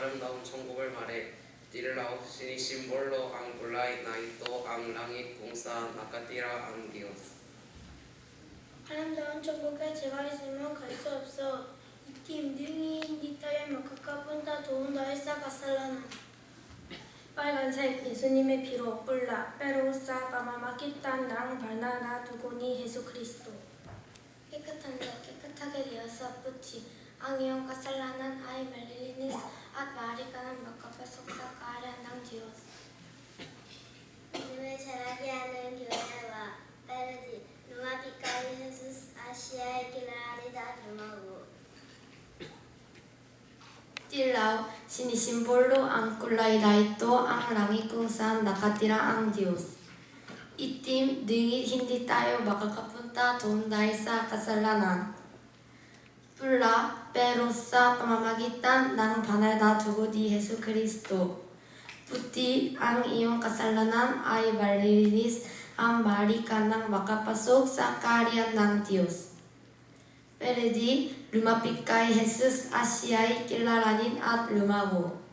아름다운 천국을 말해 딜라우 시니 심볼로 앙굴라이 나이토 앙랑이 공사 나카티라 앙디오스 아름다운 천국에 제가 있으면 갈 수 없어. 이팀 능이 니타의 마카카분다 도운다 에사 가살라나. 빨간색 예수님의 피로 뿔라 페로사 바마마키탄 랑 발나나 두고니 예수 그리스도 깨끗한 자 깨끗하게 되어서 뿌치 앙이온 가살라난 tilao sinisimbolo ang kulay lighto ang langit kung saan nakatira ang Diyos. Itim, dingit, hindi tayo makakapunta doon dahil sa kasalanan. Pula, pero sa pamamagitan ng banal na dugo ni Yesu Kristo. Puti ang iyong kasalanan ay malilinis ang balikan ng makapasok sa karyan ng Diyos. 페로사 파마마기탄 낭 바날다 두고디 예수 그리스도 부티 앙 이온 카살라난 아이 발리리니스 앙 마리카낭 마카파속 사카리안 낭 디오스 페레디 루마피카이 헤스스 아시아이 낄라라닌 앗 루마고